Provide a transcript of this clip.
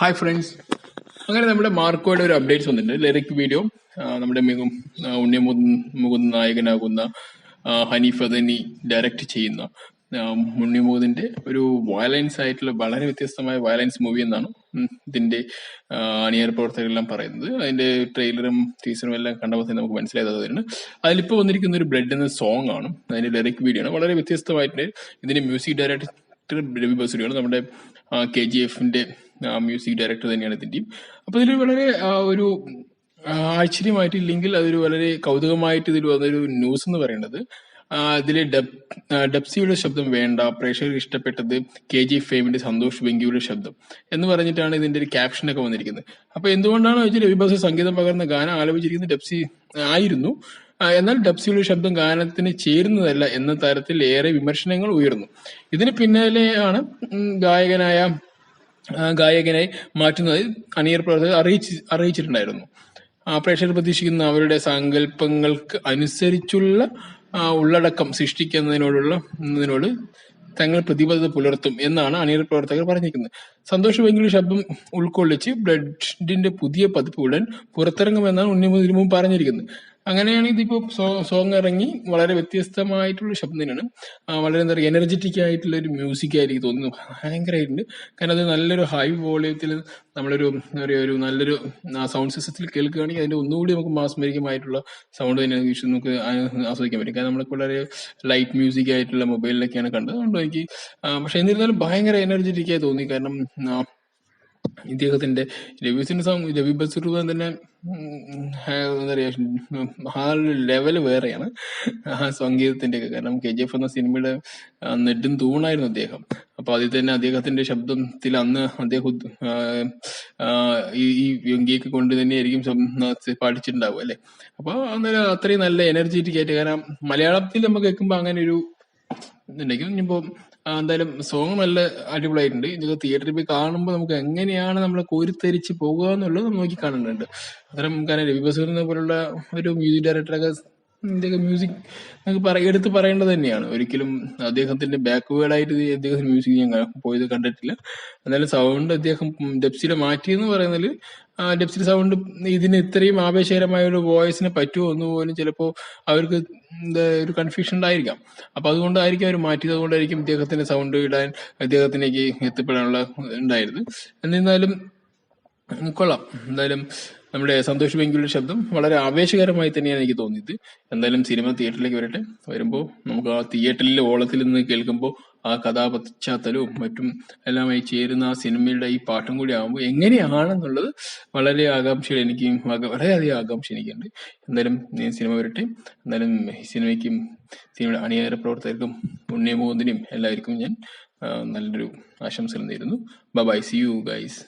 Hi friends അങ്ങനെ നമ്മുടെ മാർക്കോയുടെ ഒരു അപ്ഡേറ്റ്സ് വന്നിട്ടുണ്ട്. ലിറിക് വീഡിയോ നമ്മുടെ മികും ഉണ്ണിയ മുകുന്ദ നായകനാകുന്ന ഹനീഫ് അദനി ഡയറക്റ്റ് ചെയ്യുന്ന ആ, ഉണ്ണി മുകുന്ദിന്റെ ഒരു വയലൻസ് ആയിട്ടുള്ള വളരെ വ്യത്യസ്തമായ വയലൻസ് മൂവി എന്നാണ് ഇതിന്റെ അണിയർ പ്രവർത്തകരെല്ലാം പറയുന്നത്. അതിന്റെ ട്രെയിലറും ടീസറും എല്ലാം കണ്ടപ്പോൾ തന്നെ നമുക്ക് മനസ്സിലായത് അതിന് അതിലിപ്പോൾ വന്നിരിക്കുന്ന ഒരു ബ്ലഡ് എന്ന സോങ് ആണ്. അതിന്റെ ലിറിക് വീഡിയോ ആണ്. വളരെ വ്യത്യസ്തമായിട്ട് ഇതിന്റെ മ്യൂസിക് ഡയറക്ടർ രവി ബസുരിയാണ് നമ്മുടെ കെ ജി എഫിന്റെ മ്യൂസിക് ഡയറക്ടർ തന്നെയാണ് ടീം. അപ്പോൾ ഇതിൽ വളരെ ഒരു ആശ്ചര്യമായിട്ടില്ലെങ്കിൽ അതൊരു വളരെ കൗതുകമായിട്ട് ഇതിൽ വന്നൊരു ന്യൂസ് എന്ന് പറയുന്നത് ആ, ഇതിൽ ഡബ് ഡബ്സിയുടെ ശബ്ദം വേണ്ട പ്രേക്ഷകർക്ക് ഇഷ്ടപ്പെട്ടത് കെ ജി ഫേമിന്റെ സന്തോഷ് വെങ്കിയുടെ ശബ്ദം എന്ന് പറഞ്ഞിട്ടാണ് ഇതിന്റെ ഒരു ക്യാപ്ഷനൊക്കെ വന്നിരിക്കുന്നത്. അപ്പൊ എന്തുകൊണ്ടാണ് വെച്ചാൽ രവിബാസ് സംഗീതം പകർന്ന ഗാനം ആലപിച്ചിരിക്കുന്നത് ഡബ്സി ആയിരുന്നു. എന്നാൽ ഡബ്സിയുടെ ശബ്ദം ഗാനത്തിന് ചേരുന്നതല്ല എന്ന തരത്തിൽ ഏറെ വിമർശനങ്ങൾ ഉയർന്നു. ഇതിന് പിന്നാലെയാണ് ഗായകനായ ഗായകനെ മാറ്റുന്നതായി അണിയർ പ്രവർത്തകർ അറിയിച്ച് അറിയിച്ചിട്ടുണ്ടായിരുന്നു. പ്രേക്ഷകർ പ്രതീക്ഷിക്കുന്ന അവരുടെ സങ്കല്പങ്ങൾക്ക് അനുസരിച്ചുള്ള ഉള്ളടക്കം സൃഷ്ടിക്കുന്നതിനോടുള്ള എന്നതിനോട് തങ്ങൾ പ്രതിബദ്ധത പുലർത്തും എന്നാണ് അണിയർ പ്രവർത്തകർ പറഞ്ഞിരിക്കുന്നത്. സന്തോഷ് വെങ്കിലി ശബ്ദം ഉൾക്കൊള്ളിച്ച് ബ്ലഡിന്റെ പുതിയ പതിപ്പ് ഉടൻ പുറത്തിറങ്ങുമെന്നാണ് ഉണ്ണി പറഞ്ഞിരിക്കുന്നത്. അങ്ങനെയാണ് ഇതിപ്പോ സോങ് ഇറങ്ങി വളരെ വ്യത്യസ്തമായിട്ടുള്ള ശബ്ദം വളരെ എന്താ പറയുക എനർജറ്റിക് ആയിട്ടുള്ള ഒരു മ്യൂസിക് ആയിരിക്കും തോന്നുന്നു. ഭയങ്കരമായിട്ടുണ്ട് കാരണം അത് നല്ലൊരു ഹൈ വോളിയത്തിൽ നമ്മളൊരു ഒരു നല്ലൊരു സൗണ്ട് സിസ്റ്റത്തിൽ കേൾക്കുകയാണെങ്കിൽ അതിന്റെ ഒന്നുകൂടി നമുക്ക് മാസ്മരികമായിട്ടുള്ള സൗണ്ട് തന്നെ നമുക്ക് ആസ്വദിക്കാൻ പറ്റും. കാരണം നമ്മളൊക്കെ വളരെ ലൈറ്റ് മ്യൂസിക് ആയിട്ടുള്ള മൊബൈലിലൊക്കെയാണ് കണ്ടത്. അതുകൊണ്ട് എനിക്ക് പക്ഷെ എന്നിരുന്നാലും ഭയങ്കര എനർജറ്റിക് ആയി തോന്നി. കാരണം ആ, രവി രവീസിന്റെ സോങ് രവി ബസുറുവാൻ തന്നെ എന്താ പറയുക ആ ലെവൽ വേറെയാണ്. ആ സംഗീതത്തിന്റെ ഒക്കെ കാരണം കെ ജി എഫ് എന്ന സിനിമയുടെ നെടും തൂണായിരുന്നു അദ്ദേഹം. അപ്പൊ അതിൽ തന്നെ അദ്ദേഹത്തിന്റെ ശബ്ദത്തിൽ അന്ന് അദ്ദേഹം ഈ വ്യങ്കിയൊക്കെ കൊണ്ട് തന്നെയായിരിക്കും പാടിച്ചിട്ടുണ്ടാവും അല്ലേ? അപ്പോൾ അന്നേരം അത്രയും നല്ല എനർജറ്റിക് ആയിട്ട് കാരണം മലയാളത്തിൽ നമ്മൾ കേൾക്കുമ്പോൾ അങ്ങനെ ഒരു ഇതുണ്ടെങ്കിലും ഇനിയിപ്പോ എന്തായാലും സോങ് നല്ല അടിപൊളിയായിട്ടുണ്ട്. ഇതൊക്കെ തിയേറ്ററിൽ പോയി കാണുമ്പോൾ നമുക്ക് എങ്ങനെയാണ് നമ്മളെ കോരിത്തരിച്ച് പോകുക എന്നുള്ളത് നോക്കി കാണുന്നുണ്ട് അത്തരം കാരണം രവി ബസൂറിനെ പോലുള്ള ഒരു മ്യൂസിക് ഡയറക്ടറൊക്കെ മ്യൂസിക് നമുക്ക് എടുത്ത് പറയേണ്ടത് തന്നെയാണ്. ഒരിക്കലും അദ്ദേഹത്തിന്റെ ബാക്ക്വേർഡ് ആയിട്ട് അദ്ദേഹത്തിന് മ്യൂസിക് ഞാൻ പോയത് കണ്ടിട്ടില്ല. എന്നാലും സൗണ്ട് അദ്ദേഹം ഡെപ്സിലെ മാറ്റിയെന്ന് പറയുന്നതിൽ ഡെപ്സിലെ സൗണ്ട് ഇതിന് ഇത്രയും ആവേശകരമായ ഒരു വോയിസിന് പറ്റുമോ എന്ന് പോലും ചിലപ്പോൾ അവർക്ക് ഒരു കൺഫ്യൂഷൻ ഉണ്ടായിരിക്കാം. അപ്പൊ അതുകൊണ്ടായിരിക്കും അവർ മാറ്റിയത്. അതുകൊണ്ടായിരിക്കും ഇദ്ദേഹത്തിന്റെ സൗണ്ട് ഇടാൻ അദ്ദേഹത്തിനേക്ക് എത്തിപ്പെടാനുള്ള ഉണ്ടായിരുന്നത്. എന്നിരുന്നാലും കൊള്ളാം. എന്തായാലും നമ്മുടെ സന്തോഷ് ബെങ്കിയുടെ ശബ്ദം വളരെ ആവേശകരമായി തന്നെയാണ് എനിക്ക് തോന്നിയത്. എന്തായാലും സിനിമ തിയേറ്ററിലേക്ക് വരട്ടെ. വരുമ്പോൾ നമുക്ക് ആ തിയേറ്ററിലെ ഓളത്തിൽ നിന്ന് കേൾക്കുമ്പോൾ ആ കഥാപശ്ചാത്തലവും മറ്റും എല്ലാമായി ചേരുന്ന ആ സിനിമയുടെ ഈ പാട്ടും കൂടി ആകുമ്പോൾ എങ്ങനെയാണെന്നുള്ളത് വളരെ ആകാംക്ഷ എനിക്ക് വളരെയധികം ആകാംക്ഷ എനിക്കുണ്ട്. എന്തായാലും സിനിമ വരട്ടെ. എന്തായാലും സിനിമയ്ക്കും സിനിമയുടെ അണിയറ പ്രവർത്തകർക്കും ഉണ്ണിയമോദിനും എല്ലാവർക്കും ഞാൻ നല്ലൊരു ആശംസകൾ നേരുന്നു. By C you guys